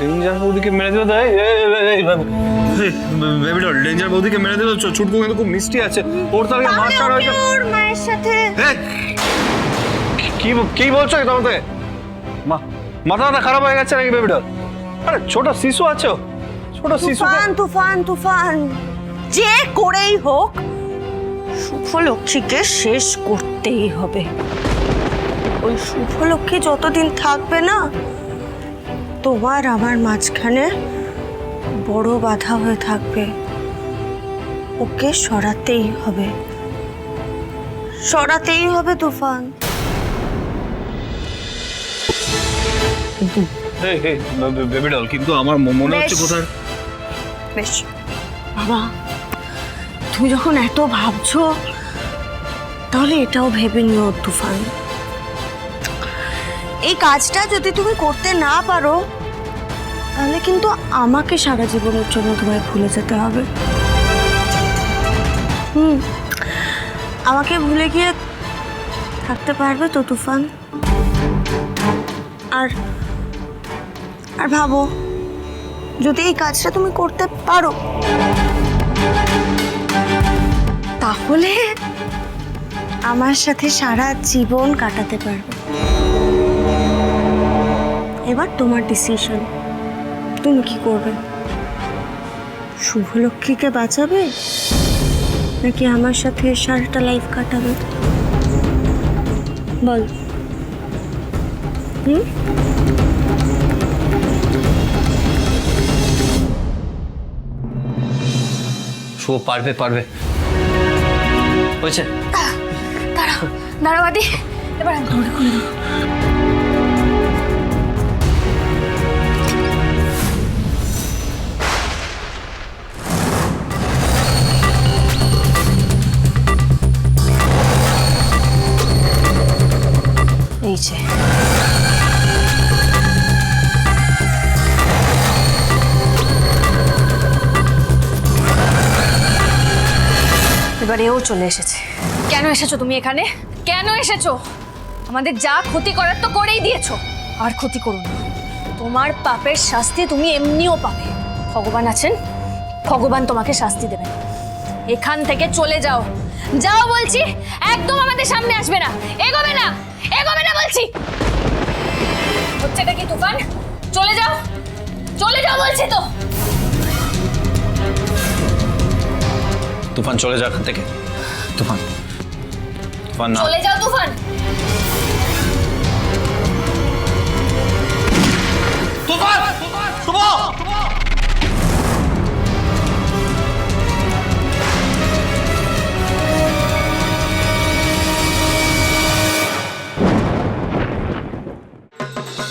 Danger বৌদিকে মেরে দিল তাই? বেবি ডল ডেঞ্জার বৌদিকে মেরে দিল ছুটকু কিন্তু খুব মিষ্টি আছে। ওর তো আগে মাছ ছাড়া হয়েছে। ওর মায়ের সাথে। কি কি বলছো তোমাকে? মা মাথা মাথা খারাপ হয়ে গেছে নাকি বেবি ডল আরে ছোট শিশু আছো ছোট শিশু তুফান তুফান তুফান। যে করেই হোক শুভলক্ষ্মীকে শেষ করতেই হবে। ওই শুভলক্ষ্মী যতদিন থাকবে না তোমার আমার মাঝখানে বড় বাধা হয়ে থাকবে। ওকে সরাতেই হবে। সরাতেই হবে তুফান। বেবি ডল কিন্তু আমার মনে হচ্ছে বেশ। কোথায়? বেশ। বাবা তুমি যখন এত ভাবছ তাহলে এটাও ভেবে নিও তুফান। এই কাজটা যদি তুমি করতে না পারো তাহলে কিন্তু আমাকে সারা জীবনের জন্য তোমায় ভুলে যেতে হবে। হুম, আমাকে ভুলে গিয়ে থাকতে পারবে তো তুফান? আর আর ভাবো, যদি এই কাজটা তুমি করতে পারো, তাহলে আমার সাথে সারা জীবন কাটাতে পারবে। এবার তোমার ডিসিশন তুমি কি করবে? শুভলক্ষ্মীকে বাঁচাবে? নাকি আমার সাথে সারাটা লাইফ কাটাবে? বল। হুম? শুভ পারবে পারবে। হয়েছে। দাঁড়াও দাঁড়াও আদি। এবার আমি দৌড়ে খুলে যে এবার এও চলে এসেছে। কেন এসেছ তুমি এখানে? কেন এসেছ? আমাদের যা ক্ষতি করার তো করেই দিয়েছ। আর ক্ষতি করো না। তোমার পাপের শাস্তি তুমি এমনিও পাবে। ভগবান আছেন, ভগবান তোমাকে শাস্তি দেবেন। এখান থেকে চলে যাও। যাও বলছি একদম আমাদের সামনে আসবে না। এগোবে না এগোবে না বলছি। হচ্ছেটা কি তুফান? চলে যাও চলে যাও বলছি তো। তুফান চলে যাও এখান থেকে। তুফান তুফান না চলে যাও তুফান তুফান।